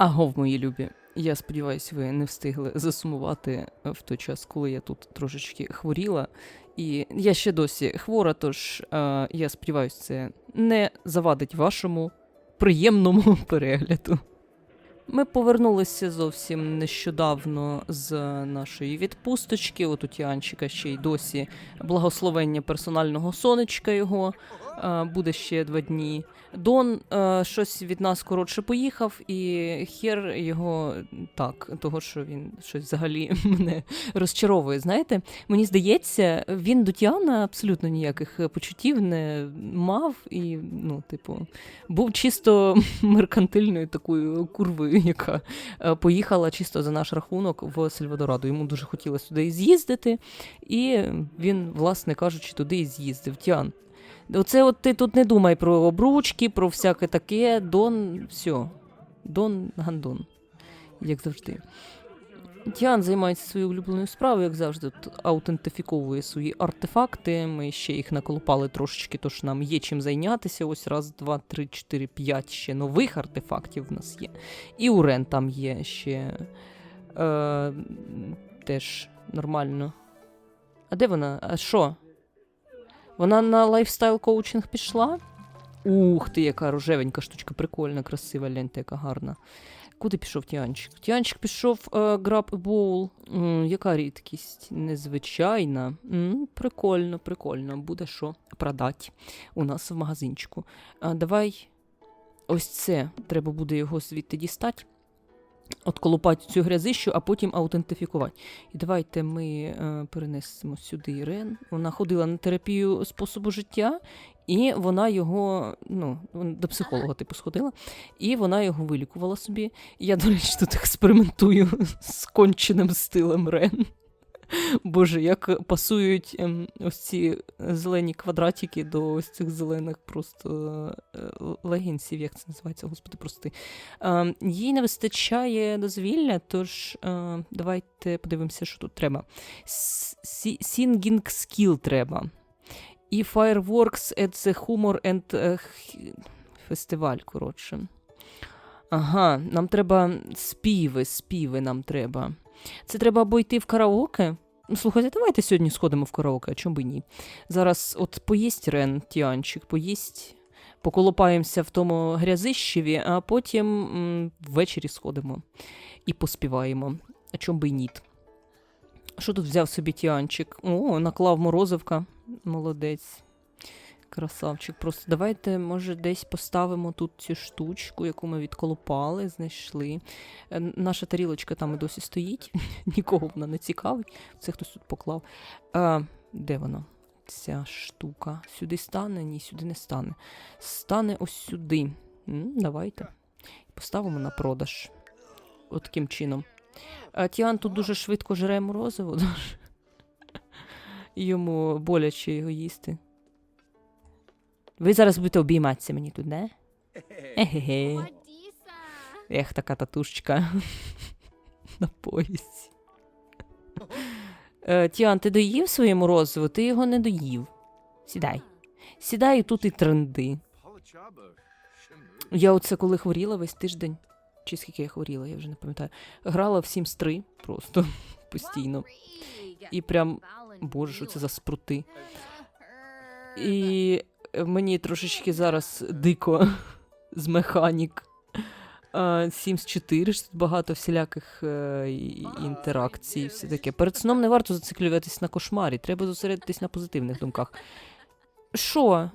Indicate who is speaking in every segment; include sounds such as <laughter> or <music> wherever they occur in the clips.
Speaker 1: Агов, мої любі. Я сподіваюся, ви не встигли засумувати в той час, коли я тут трошечки хворіла. І я ще досі хвора, тож е, я сподіваюся, це не завадить вашому приємному <laughs> перегляду. Ми повернулися зовсім нещодавно з нашої відпусточки. От у Тіанчика ще й досі благословення персонального сонечка його. Е, Буде ще два дні. Дон е, щось від нас коротше поїхав, і хер його так, того, що він щось взагалі <laughs> мене розчаровує. Знаєте, мені здається, він до Тіана абсолютно ніяких почуттів не мав, і, ну, типу, був чисто <laughs> меркантильною такою курвою, яка е, поїхала чисто за наш рахунок в Сальвадорадо. Йому дуже хотілося туди з'їздити, і він, власне кажучи, туди і з'їздив. Тіан. Оце от ти тут не думай про обручки, про всяке таке. Дон, все. Дон Гандон. Як завжди. Тіан займається своєю улюбленою справою, як завжди, тут аутентифіковує свої артефакти. Ми ще їх наколупали трошечки, тож нам є чим зайнятися. Ось раз, два, три, чотири, п'ять ще нових артефактів в нас є. І у Рен там є ще е, теж нормально. А де вона? А що? Вона на лайфстайл коучинг пішла? Ух ти, яка рожевенька штучка, прикольна, красива, гляньте, яка гарна. Куди пішов Тіанчик? Тіанчик пішов е, граб боул. М, яка рідкість? Незвичайна. М, прикольно, прикольно. Буде що продати у нас в магазинчику. А, давай ось це. Треба буде його звідти дістати. Отколупати цю грязищу, а потім аутентифікувати. І давайте ми е, перенесемо сюди Рен. Вона ходила на терапію способу життя, і вона його, ну, до психолога, типу, сходила, і вона його вилікувала собі. Я, до речі, тут експериментую <laughs> з конченим стилем Рен. Боже, як пасують ем, ось ці зелені квадратики до ось цих зелених просто е, легінсів, як це називається, господи, прости. Е, їй не вистачає дозвілля, тож е, давайте подивимося, що тут треба. Singing skill треба. І Fireworks at the Humor and е, фестиваль, коротше. Ага, нам треба співи, співи нам треба. Це треба або йти в караоке. Ну, Слухайте, давайте сьогодні сходимо в караоке, а чому би ні? Зараз от поїсть Рен, Тіанчик, поїсть, поколопаємося в тому грязищеві, а потім м, ввечері сходимо і поспіваємо. А чому би ні? Що тут взяв собі Тіанчик? О, наклав морозивка. Молодець. Красавчик. Просто давайте, може, десь поставимо тут цю штучку, яку ми відколупали, знайшли. Е, Наша тарілочка там і досі стоїть. <laughs> Нікого вона не цікавить. Це хтось тут поклав. А, де вона? Ця штука. Сюди стане? Ні, сюди не стане. Стане ось сюди. Давайте. Поставимо на продаж. От таким чином. А Тіан тут дуже швидко жре морозиво. <laughs> Йому боляче його їсти. Ви зараз будете обійматися мені тут, не? Егеге. Ех, така татушечка <laughs> на поясі. Е, Тіан, ти доїв своє морозиво? Ти його не доїв. Сідай. Сідай і тут і тренди. Я оце коли хворіла весь тиждень. Чи скільки я хворіла, я вже не пам'ятаю. Грала в Sims 3 просто <laughs> постійно. І прям, боже, що це за спрути. І мені трошечки зараз дико з механік. Sims 4, ж тут багато всіляких е, інтеракцій, все таке. Перед сном не варто зациклюватись на кошмарі, треба зосередитись на позитивних думках. Що?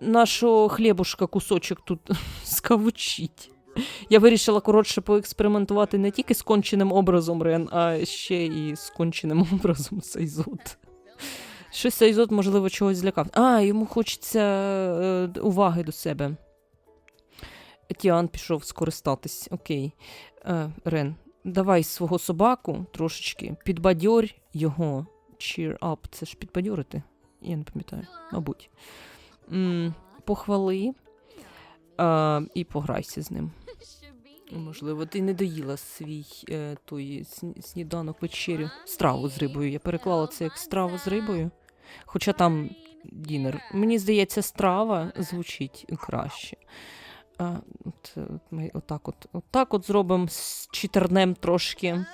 Speaker 1: Нашого хлібушка кусочок тут <laughs> скавучить. Я вирішила, коротше, поекспериментувати не тільки з конченим образом Рен, а ще і з конченим <laughs> образом Сайзот. Щось Сайзот, можливо, чогось злякав. А, йому хочеться е, уваги до себе. Тіан пішов скористатись. Окей. Е, Рен, давай свого собаку трошечки підбадьорь його. Cheer up. Це ж підбадьорити? Я не пам'ятаю, мабуть. М, похвали е, і пограйся з ним. Можливо, ти не доїла свій е, той сніданок вечерю. Страву з рибою. Я переклала це як страву з рибою. Хоча там дінер. Мені здається, страва звучить краще. А, от, е, ми отак от, отак от зробимо з читернем трошки.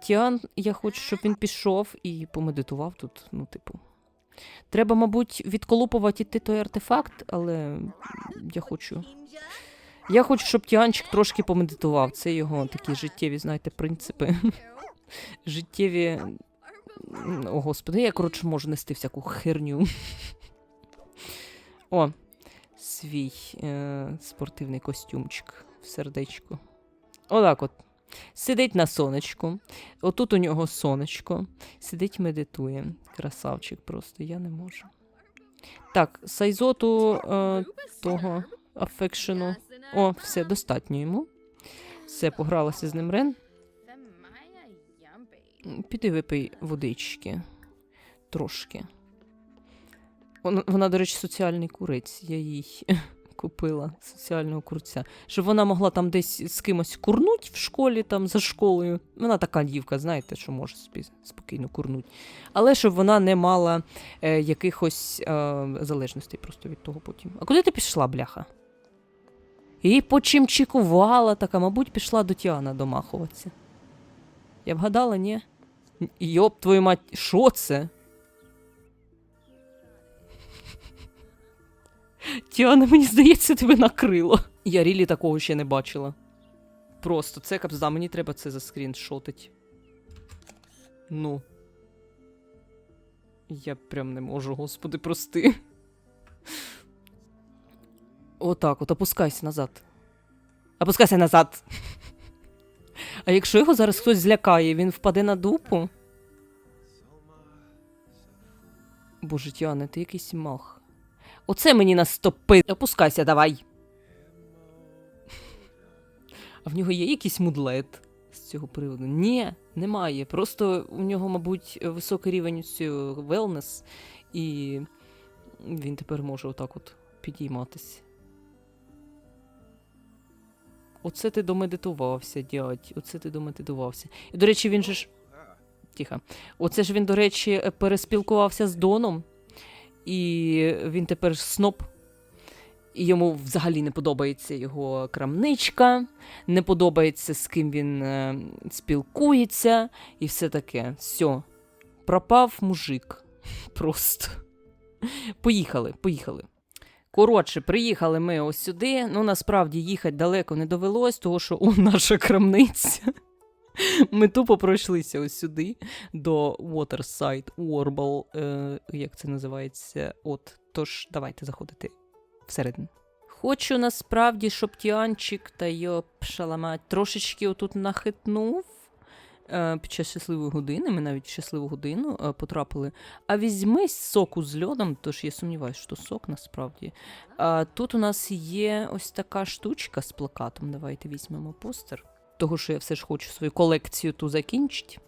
Speaker 1: Тіан, я хочу, щоб він пішов і помедитував тут. Ну, типу. Треба, мабуть, відколупувати ти той артефакт, але я хочу. Я хочу, щоб Тіанчик трошки помедитував. Це його такі життєві, знаєте, принципи. <laughs> Життєві. О, господи, я, коротше, можу нести всяку херню. <laughs> О, свій е, спортивний костюмчик в сердечку. Отак от. Сидить на сонечку. Отут у нього сонечко. Сидить, медитує. Красавчик просто, я не можу. Так, сайзоту е, того афекшену. О, все, достатньо йому. Все, погралася з ним Рен. Піди випий водички. Трошки. Вона, вона, до речі, соціальний курець. Я їй <laughs> купила соціального курця. Щоб вона могла там десь з кимось курнуть в школі, там за школою. Вона така дівка, знаєте, що може собі спокійно курнуть. Але щоб вона не мала е, якихось е, залежностей просто від того потім. А куди ти пішла, бляха? І почимчикувала така, мабуть, пішла до Тіана домахуватися. Я вгадала, ні? Йоп, твою мать, що це? Тіана, мені здається, тебе накрило. Я рілі такого ще не бачила. Просто це капзда, мені треба це заскріншотить. Ну. Я прям не можу, господи, прости. Отак, от опускайся назад. Опускайся назад. А якщо його зараз хтось злякає, він впаде на дупу. Боже, Тіане, ти якийсь мах. Оце мені настопи. Опускайся, давай. А в нього є якийсь мудлет з цього приводу? Ні, немає. Просто у нього, мабуть, високий рівень велнес, і він тепер може отак от підійматися. Оце ти домедитувався, дядь. Оце ти домедитувався. І, до речі, він же ж. Тихо. Оце ж він, до речі, переспілкувався з Доном, і він тепер сноп. І йому взагалі не подобається його крамничка, не подобається, з ким він е, спілкується, і все таке. Все. Пропав мужик. <laughs> Просто. Поїхали, поїхали. Коротше, приїхали ми ось сюди. Ну, насправді їхати далеко не довелось, тому що у наша крамниця. Ми тупо пройшлися ось сюди до Waterside Warble, е, як це називається. От, тож давайте заходити всередину. Хочу насправді, щоб Тіанчик та його пшаламать трошечки отут нахитнув. Е, Під час щасливої години, ми навіть в щасливу годину е, потрапили. А візьми соку з льодом, тож я сумніваюся, що сок насправді. Тут у нас є ось така штучка з плакатом. Давайте візьмемо постер. Того, що я все ж хочу свою колекцію ту закінчити.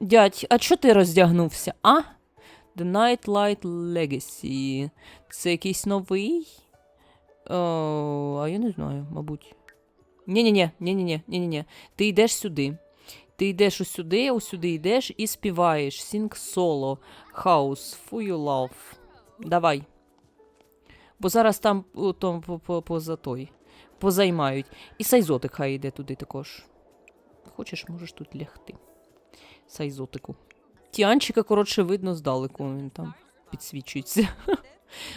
Speaker 1: Дядь, а чого ти роздягнувся, а? The Nightlight Legacy. Це якийсь новий? О, а я не знаю, мабуть. Ні-ні-ні, ні-ні-ні, ні-ні-ні. Ти йдеш сюди. Ти йдеш ось сюди, ось сюди йдеш і співаєш. Sing solo. House. For you. Давай. Бо зараз там о, поза той. Позаймають. І сайзотик хай йде туди також. Хочеш, можеш тут лягти. Сайзотику. Тіанчика, коротше, видно здалеку, він там підсвічується. <laughs>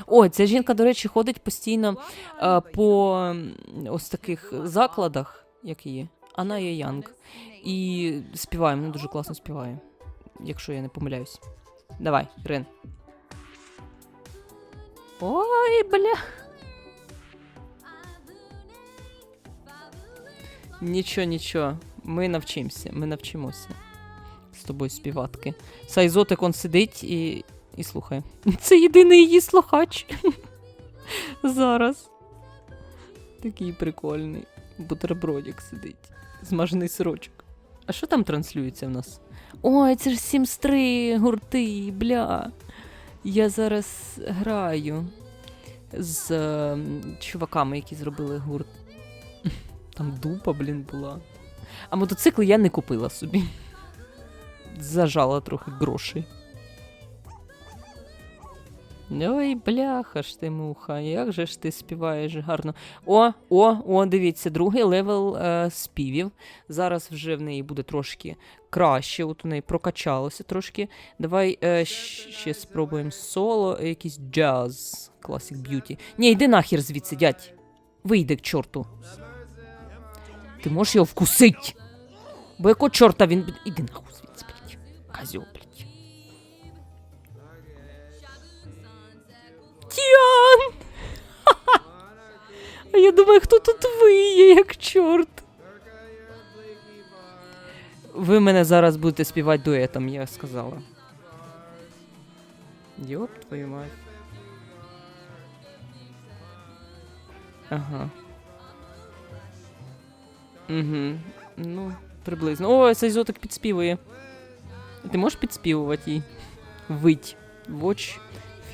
Speaker 1: Ой, ця жінка, до речі, ходить постійно е, по ось таких закладах, як її. Аная Янг. І співає, вона дуже класно співає. Якщо я не помиляюсь. Давай, Рен. Ой, бля. Нічого, нічого. Ми навчимося, ми навчимося з тобою співатки. Сайзотик он сидить і, і слухає. <laughs> Це єдиний її слухач. <laughs> Зараз. Такий прикольний. Бутербродик сидить. Змажений сирочок. А що там транслюється в нас? Ой, це ж сімстри, гурти, бля. Я зараз граю з е, чуваками, які зробили гурт. <laughs> Там дупа, блін, була. А мотоцикл я не купила собі. Зажала трохи грошей. Ой, бляха ж ти муха, як же ж ти співаєш гарно. О, о, о, дивіться, другий левел е, співів. Зараз вже в неї буде трошки краще. От у неї прокачалося трошки. Давай е, ще спробуємо соло, якийсь джаз, Classic Beauty. Ні, йди нахер звідси, дядь. Вийди к чорту. Ти можеш його вкусить. Бо якого чорта він. Іди нахуй звідси, блядь. Козьол, блядь. Тіан! <laughs> А я думаю, хто тут виє, як чорт. Ви мене зараз будете співати дуетом, я сказала. Йоп, твою мать. Ага. Угу. Ну, приблизно. О, цей зотик підспівує. Ти можеш підспівувати їй? Вить. Watch,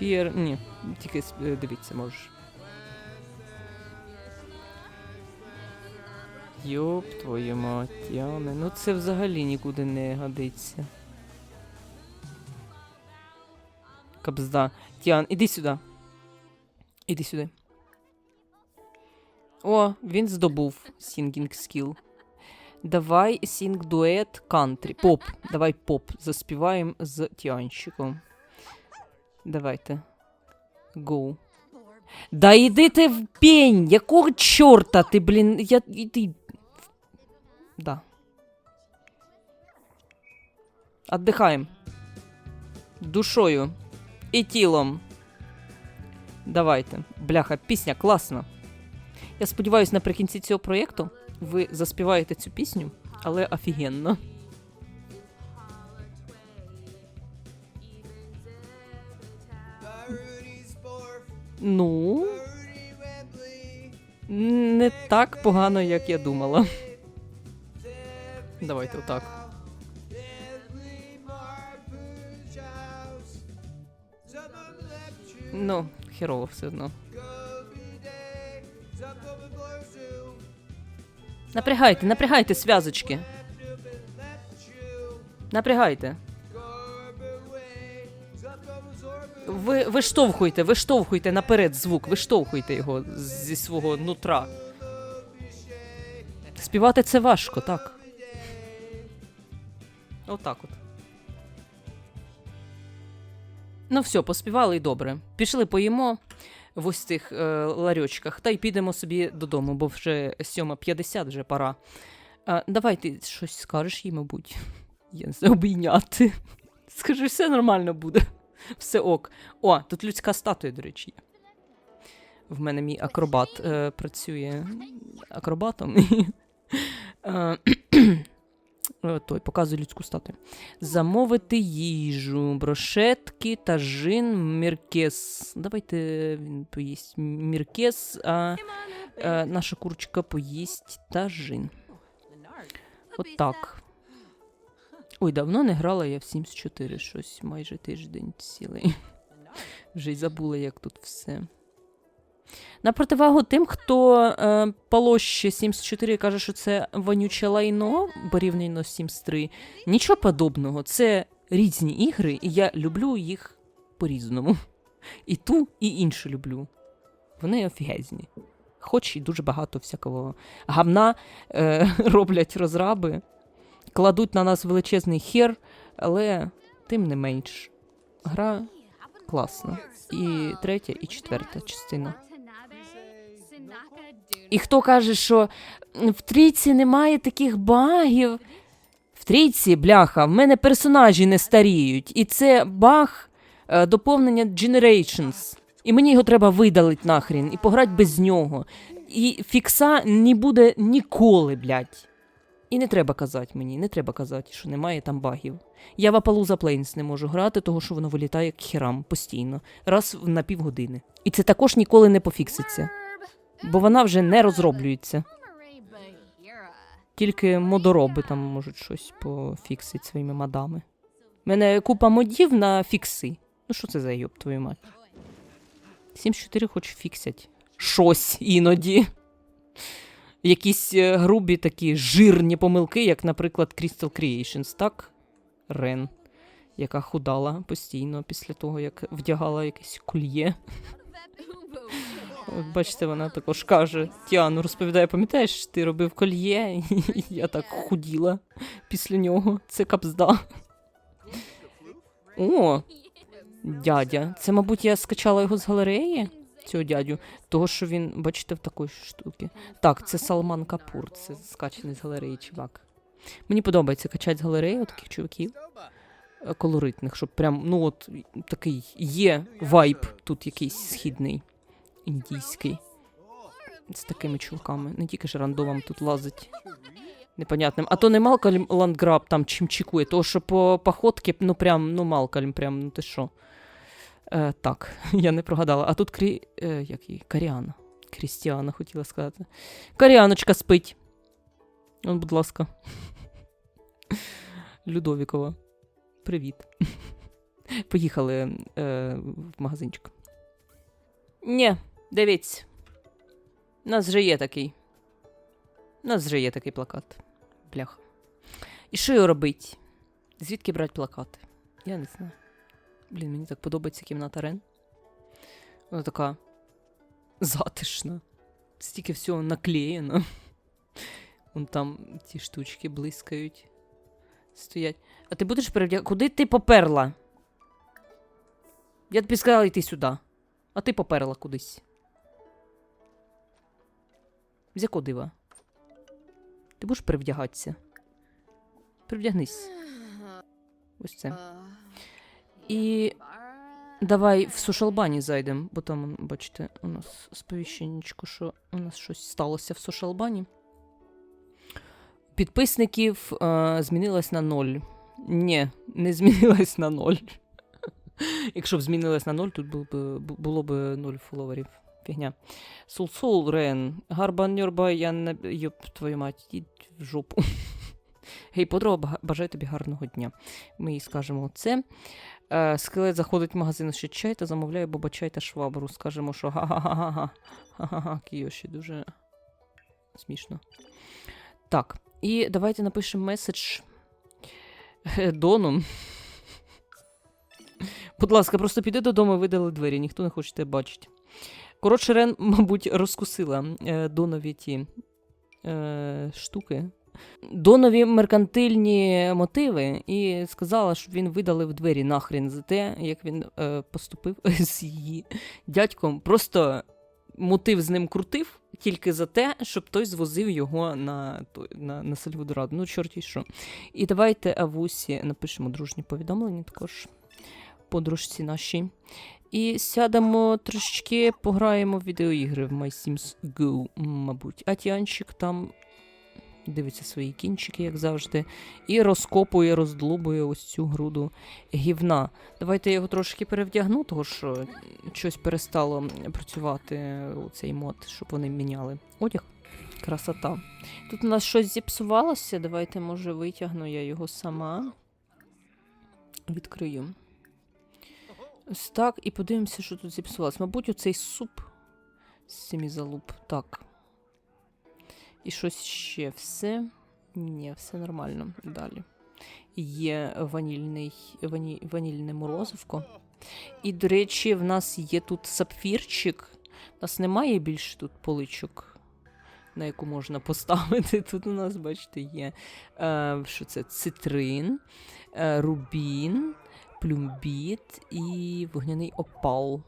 Speaker 1: fear. Ні, тільки е, дивіться можеш. Йоп, твою мать, Яне. Ну це взагалі нікуди не годиться. Кабзда. Тіан, іди сюди. Іди сюди. О, він здобув singing skill. Давай сінг дует кантрі. Поп. Давай поп. Заспіваємо з Тіанчиком. Давайте. Гоу. Да іди ти в пень! Якого чорта ти, блін? Я. Іди. Да. Отдихаємо. Душою. І тілом. Давайте. Бляха, пісня класна. Я сподіваюся, наприкінці цього проєкту ви заспіваєте цю пісню, але офігенно. Ну, не так погано, як я думала. Давайте отак. Ну, херово все одно. Напрягайте, напрягайте зв'язочки. Напрягайте. Ви виштовхуйте, виштовхуйте наперед звук, виштовхуйте його зі свого нутра. Співати це важко, так. Отак от. Ну все, поспівали і добре. Пішли поїмо в ось цих е, ларьочках, та й підемо собі додому, бо вже 7.50, вже пора. А, давай ти щось скажеш їй, мабуть. <laughs> Я не знаю, обійняти. Скажи, все нормально буде. Все ок. О, тут людська статуя, до речі, є. В мене мій акробат е, працює акробатом. <laughs> Е, <clears throat> е, Той показує людську статую. Замовити їжу, брошетки, тажин, міркес. Давайте він поїсть міркес, а е, наша курочка поїсть тажин. От так. Ой, давно не грала я в Sims 4, щось майже тиждень цілий. Вже й забула, як тут все. На противагу тим, хто е, полощі Sims 4 каже, що це вонюче лайно порівняно з Sims 3. Нічого подобного. Це різні ігри, і я люблю їх по-різному. І ту, і іншу люблю. Вони офігезні. Хоч і дуже багато всякого гамна е, <laughs> роблять розраби, кладуть на нас величезний хер, але тим не менш. Гра класна. І третя, і четверта частина. І хто каже, що в трійці немає таких багів. В трійці, бляха, в мене персонажі не старіють. І це баг е, доповнення Generations. І мені його треба видалити нахрін і пограти без нього. І фікса не буде ніколи, блядь. І не треба казати мені, не треба казати, що немає там багів. Я в Appaloosa Plains не можу грати, того що воно вилітає к херам постійно, раз на півгодини. І це також ніколи не пофікситься, бо вона вже не розроблюється. Тільки модороби там можуть щось пофіксити своїми мадами. У мене купа модів на фікси. Ну що це за йоб, твою мать? 7-4 хоч фіксять. Щось іноді. Якісь е, грубі такі жирні помилки, як, наприклад, Crystal Creations, так? Рен. яка худала постійно після того, як вдягала якесь кольє. От бачите, вона також каже: Тіану розповідає, пам'ятаєш, ти робив кольє, <laughs> і я так худіла після нього. Це капзда. О, дядя. Це, мабуть, я скачала його з галереї, цього дядю, того, що він, бачите, в такої штуки. Так, це Салман Капур, це скачаний з галереї чувак. Мені подобається качати з галереї от таких чуваків е, колоритних, щоб прям, ну от такий є вайб тут якийсь східний, індійський. З такими чуваками. Не тільки ж рандомом тут лазить. Непонятним. А то не Малкольм Ландграб там чим чекує, то що по походки, ну прям, ну Малкольм, прям, ну ти що. Е, так, <laughs> я не прогадала. А тут крі... Е, як її? Каріана. Крістіана хотіла сказати. Каріаночка спить. От, будь ласка. <laughs> Людовікова. Привіт. <laughs> Поїхали е, в магазинчик. Ні, дивіться. У нас вже є такий. У нас вже є такий плакат. Блях. І що його робить? Звідки брати плакати? Я не знаю. Блін, мені так подобається кімната Рен. Вона така затишна. Стільки всього наклеєно. Вон там ті штучки блискають. Стоять. А ти будеш перевдягати? Куди ти поперла? Я тобі сказала йти сюди. А ти поперла кудись. З якого дива? Ти будеш перевдягатися? Привдягнись. Ось це. І давай в сушалбані зайдемо, бо там, бачите, у нас сповіщеннячко, що у нас щось сталося в сушалбані. Підписників е, змінилось на ноль. Ні, не змінилось на ноль. <laughs> Якщо б змінилось на ноль, тут було б, бу- було б ноль фоловерів. Фігня. Сул-сул, Рен. Гарбан Ньорба, я не. Йоп, твою мать, їдь в жопу. <laughs> Гей, подруга, бажаю тобі гарного дня. Ми їй скажемо це. Е, скелет заходить в магазин ще чай та замовляє боба чай та швабру. Скажемо, що га-га-га-га. Га-га-га, Кіоші, дуже смішно. Так, і давайте напишемо меседж е, Дону. Будь ласка, просто піди додому і видали двері, ніхто не хоче тебе бачити. Коротше, Рен, мабуть, розкусила е, Донові ті е, штуки. Донові меркантильні мотиви і сказала, щоб він видалив двері нахрін за те, як він е, поступив <laughs> з її дядьком. Просто мотив з ним крутив тільки за те, щоб той звозив його на, на, на Сальвадораду. Ну, чорті що. І давайте Авусі напишемо дружні повідомлення також подружці нашій. І сядемо трошечки, пограємо в відеоігри в My Sims Go, мабуть. А Тіанчик там дивиться свої кінчики, як завжди, і розкопує, роздлубує ось цю груду гівна. Давайте я його трошки перевдягну, тому що щось перестало працювати у цей мод, щоб вони міняли одяг. Красота. Тут у нас щось зіпсувалося. Давайте, може, витягну я його сама. Відкрию. Ось так, і подивимося, що тут зіпсувалося. Мабуть, оцей суп з семізалуп. Так. І щось ще все. Ні, все нормально. Далі. Є ванільний, вані, ванільне морозивко. І, до речі, в нас є тут сапфірчик. У нас немає більше тут поличок, на яку можна поставити. Тут у нас, бачите, є е, що це? Цитрин, е, рубін, плюмбіт і вогняний опал.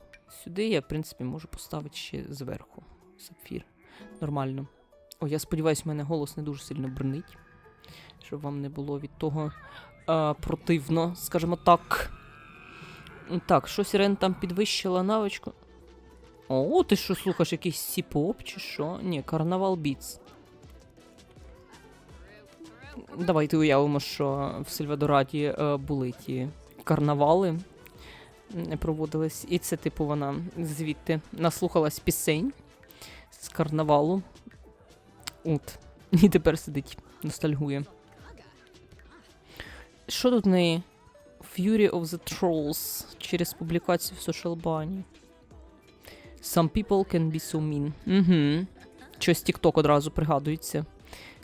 Speaker 1: Сюди я, в принципі, можу поставити ще зверху сапфір. Нормально. О, я сподіваюся, в мене голос не дуже сильно брнить, щоб вам не було від того е, противно, скажімо так. Так, щось Рен там підвищила навичку. О, ти що слухаєш якийсь сіп-оп чи що? Ні, карнавал біц. Давайте уявимо, що в Сальвадораді е, були ті карнавали, проводились. І це, типу, вона звідти наслухалась пісень з карнавалу. От. І тепер сидить, ностальгує. Що тут в неї? Fury of the Trolls через публікацію в Social Bunny. Some people can be so mean. Угу. Щось TikTok одразу пригадується.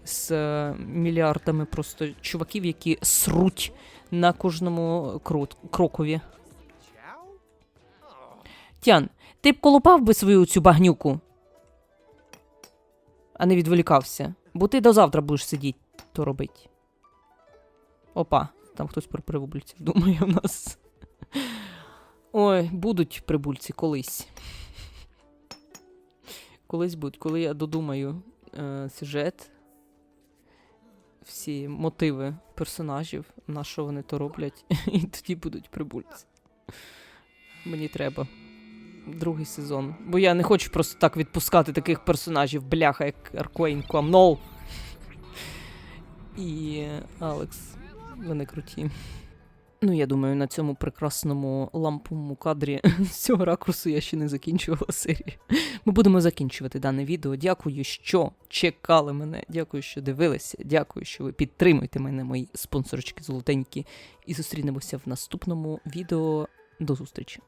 Speaker 1: з е, мільярдами просто чуваків, які сруть на кожному крот- крокові. Тян, ти б колупав би свою цю багнюку, а не відволікався, бо ти до завтра будеш сидіти, то робить. Опа, там хтось про прибульців думає у нас. Ой, будуть прибульці колись. Колись будуть, коли я додумаю е, сюжет, всі мотиви персонажів, на що вони то роблять, <laughs> і тоді будуть прибульці. Мені треба другий сезон. Бо я не хочу просто так відпускати таких персонажів, бляха, як Арквейн Куамноу. І Алекс. Вони круті. Ну, я думаю, на цьому прекрасному ламповому кадрі з <laughs> цього ракурсу я ще не закінчувала серію. Ми будемо закінчувати дане відео. Дякую, що чекали мене. Дякую, що дивилися. Дякую, що ви підтримуєте мене, мої спонсорочки золотенькі. І зустрінемося в наступному відео. До зустрічі!